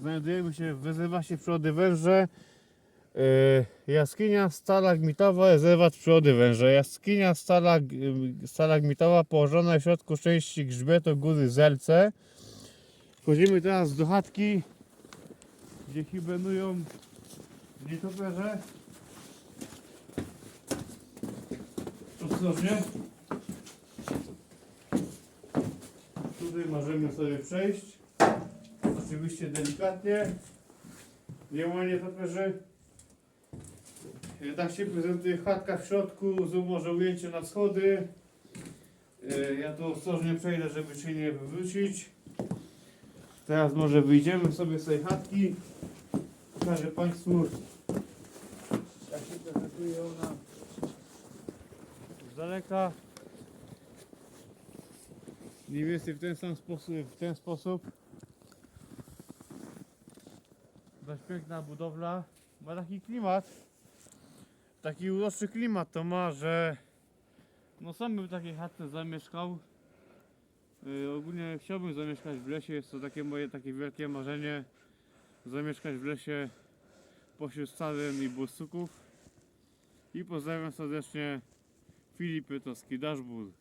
znajdujemy się w rezerwacie przyrody węże. Yy, jaskinia stalagmitowa, rezerwat przyrody węże. Jaskinia stalag, stalagmitowa położona w środku części grzbietu góry Zelce. Wchodzimy teraz do chatki, gdzie hibernują nietoperze. Ostrożnie. Tutaj możemy sobie przejść. Oczywiście delikatnie. Nie ma nietoperzy. E, Tak się prezentuje chatka w środku. Zoom może ujęcie na schody. E, Ja tu ostrożnie przejdę, żeby się nie wywrócić. Teraz może wyjdziemy sobie z tej chatki. Pokażę Państwu jak się prezentuje ona z daleka. Mniej więcej w ten sam sposób, w ten sposób. Dość piękna budowla. Ma taki klimat. Taki uroczy klimat to ma, że no sam bym w takiej zamieszkał. Yy, ogólnie chciałbym zamieszkać w lesie, jest to takie moje takie wielkie marzenie. Zamieszkać w lesie pośród stadem i bursuków. I pozdrawiam serdecznie Filip Pytowski, Dashboard.